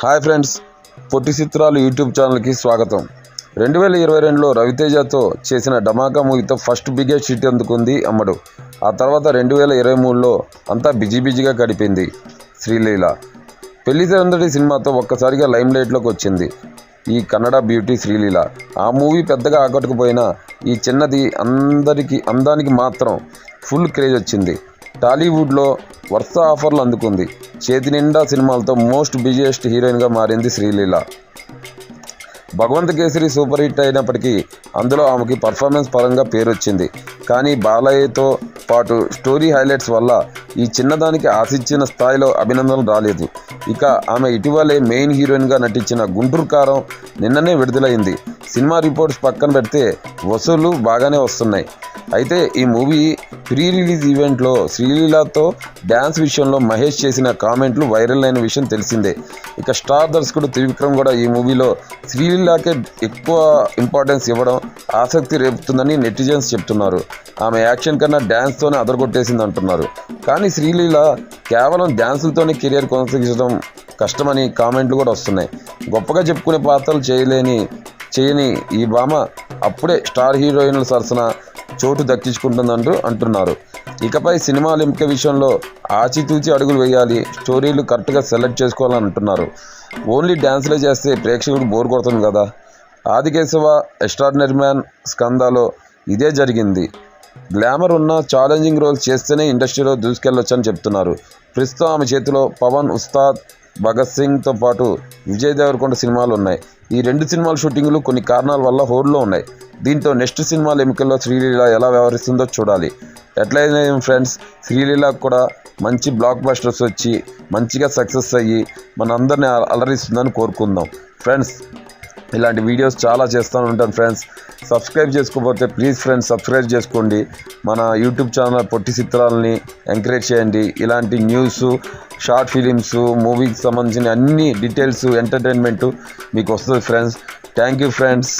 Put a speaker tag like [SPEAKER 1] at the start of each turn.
[SPEAKER 1] Hi friends పొట్టి చిత్రాలు YouTube ఛానల్కి స్వాగతం. రెండు వేల ఇరవై రెండులో రవితేజతో చేసిన డమాకా మూవీతో ఫస్ట్ బిగ్గెస్ట్ హిట్ అందుకుంది అమ్మడు. ఆ తర్వాత రెండు వేల ఇరవై మూడులో అంతా బిజీ బిజీగా గడిపింది శ్రీలీల. పెళ్ళి సందడి సినిమాతో ఒక్కసారిగా లైమ్ లైట్లోకి వచ్చింది ఈ కన్నడ బ్యూటీ శ్రీలీల. ఆ మూవీ పెద్దగా ఆకట్టుకుపోయినా ఈ చిన్నది అందరికి అందానికి మాత్రం ఫుల్ క్రేజ్ వచ్చింది. టాలీవుడ్లో వరుస ఆఫర్లు అందుకుంది. చేతి నిండా సినిమాలతో మోస్ట్ బిజియెస్ట్ హీరోయిన్గా మారింది శ్రీలీల. భగవంత్ కేసరి సూపర్ హిట్ అయినప్పటికీ అందులో ఆమెకి పర్ఫార్మెన్స్ పరంగా పేరొచ్చింది. కానీ బాలయ్యతో పాటు స్టోరీ హైలైట్స్ వల్ల ఈ చిన్నదానికి ఆశించిన స్థాయిలో అభినందనలు రాలేదు. ఇక ఆమె ఇటీవలే మెయిన్ హీరోయిన్గా నటించిన గుంటూరు కారం నిన్ననే విడుదలైంది. సినిమా రిపోర్ట్స్ పక్కన పెడితే వసూళ్ళు బాగానే వస్తున్నాయి. అయితే ఈ మూవీ ప్రీ రిలీజ్ ఈవెంట్లో శ్రీలీలతో డ్యాన్స్ విషయంలో మహేష్ చేసిన కామెంట్లు వైరల్ అయిన విషయం తెలిసిందే. ఇక స్టార్ దర్శకుడు త్రివిక్రమ్ కూడా ఈ మూవీలో శ్రీలీలాకే ఎక్కువ ఇంపార్టెన్స్ ఇవ్వడం ఆసక్తి రేపుతుందని నెటిజన్స్ చెప్తున్నారు. ఆమె యాక్షన్ కన్నా డ్యాన్స్తోనే అదరగొట్టేసింది అంటున్నారు కానీ శ్రీలీల కేవలం డ్యాన్సులతోనే కెరియర్ కొనసాగించడం కష్టమని కామెంట్లు కూడా వస్తున్నాయి. గొప్పగా చెప్పుకునే పాత్రలు చేయలేని చేయని ఈ భామ అప్పుడే స్టార్ హీరోయిన్ల సరసన చోటు దక్కించుకుంటుందంటూ అంటున్నారు. ఇకపై సినిమాల ఎంపిక విషయంలో ఆచితూచి అడుగులు వేయాలి స్టోరీలు కరెక్ట్గా సెలెక్ట్ చేసుకోవాలని అంటున్నారు. ఓన్లీ డ్యాన్స్లే చేస్తే ప్రేక్షకుడికి బోర్ కొడుతుంది కదా. ఆదికేశవ ఎక్స్ట్రాడినరీ మ్యాన్ స్కందాలో ఇదే జరిగింది. గ్లామర్ ఉన్న ఛాలెంజింగ్ రోల్స్ చేస్తేనే ఇండస్ట్రీలో దూసుకెళ్ళొచ్చని చెప్తున్నారు. ప్రస్తుతం ఆమె చేతిలో పవన్ ఉస్తాద్ భగత్ సింగ్తో పాటు విజయ్ దేవరకొండ సినిమాలు ఉన్నాయి. ఈ రెండు సినిమాల షూటింగ్లు కొన్ని కారణాల వల్ల హోల్డ్లో ఉన్నాయి. దీంతో నెక్స్ట్ సినిమాల ఎన్నికల్లో శ్రీలీల ఎలా వ్యవహరిస్తుందో చూడాలి. ఎట్లయినా ఫ్రెండ్స్ శ్రీలీలకు కూడా మంచి బ్లాక్ బస్టర్స్ వచ్చి మంచిగా సక్సెస్ అయ్యి మన అందరిని అలరిస్తుందని కోరుకుందాం. ఫ్రెండ్స్ ఇలాంటి వీడియోస్ చాలా చేస్తూ ఉంటాను ఫ్రెండ్స్. సబ్స్క్రైబ్ చేసుకోకపోతే ప్లీజ్ ఫ్రెండ్స్ సబ్స్క్రైబ్ చేసుకోండి. మన యూట్యూబ్ ఛానల్ పొట్టి చిత్రాలని ఎంకరేజ్ చేయండి. ఇలాంటి న్యూస్ షార్ట్ ఫిలిమ్స్ మూవీకి సంబంధించిన అన్ని డీటెయిల్స్ ఎంటర్టైన్మెంట్ మీకు వస్తుంది ఫ్రెండ్స్. Thank you friends.